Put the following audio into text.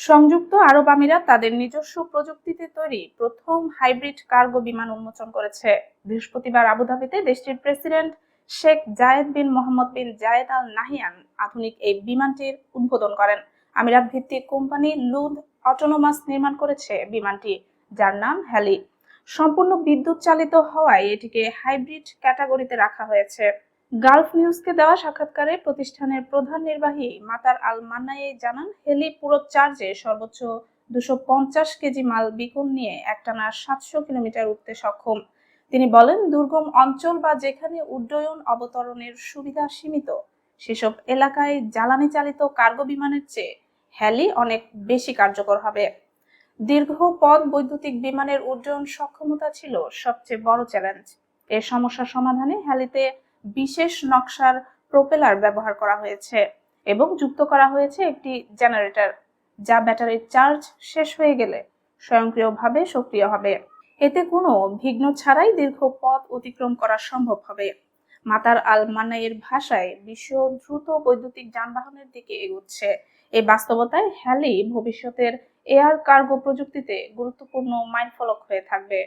সংযুক্ত আরব আমিরাত তাদের নিজস্ব প্রযুক্তিতে তৈরি প্রথম হাইব্রিড কার্গো বিমান উন্মোচন করেছে। বৃহস্পতিবার আবুধাবিতে দেশটির president Sheikh Zayed bin Mohammed bin Zayed Al Nahyan আধুনিক এই বিমানটির উদ্বোধন করেন। আমিরাত ভিত্তিক কোম্পানি লুদ অটোনোমাস নির্মাণ করেছে বিমানটি, যার নাম হ্যালি। সম্পূর্ণ বিদ্যুৎ চালিত হওয়ায় এটিকে হাইব্রিড ক্যাটাগরিতে রাখা হয়েছে। গালফ নিউজকে দেওয়া সাক্ষাৎকারে প্রতিষ্ঠানের প্রধান নির্বাহী মাতার আল মান্নায়ে জানান, হেলি পুরো চার্জে সর্বোচ্চ দুশো পঞ্চাশ কেজি মাল বিকুল নিয়ে একটানা সাতশো কিলোমিটার উঠতে সক্ষম। তিনি বলেন, দুর্গম অঞ্চল বা যেখানে উড্ডয়ন অবতরণের সুবিধা সীমিত, সেসব এলাকায় জ্বালানি চালিত কার্গো বিমানের চেয়ে হ্যালি অনেক বেশি কার্যকর হবে। দীর্ঘ পথ বৈদ্যুতিক বিমানের উড্ডয়ন সক্ষমতা ছিল সবচেয়ে বড় চ্যালেঞ্জ। এর সমস্যা সমাধানে হ্যালিতে বিশেষ নকশার প্রোপেলার ব্যবহার করা হয়েছে এবং যুক্ত করা হয়েছে একটি জেনারেটর, যা ব্যাটারির চার্জ শেষ হয়ে গেলে স্বয়ংক্রিয়ভাবে সক্রিয় হবে। এতে কোনো বিঘ্ন ছাড়াই দীর্ঘ পথ অতিক্রম করা সম্ভব হবে। মাতার আল মানাইয়ের ভাষায়, বিশ্ব দ্রুত বৈদ্যুতিক যানবাহনের দিকে এগুচ্ছে। এই বাস্তবতায় হ্যালি ভবিষ্যতের এয়ার কার্গো প্রযুক্তিতে গুরুত্বপূর্ণ মাইলফলক হয়ে থাকবে।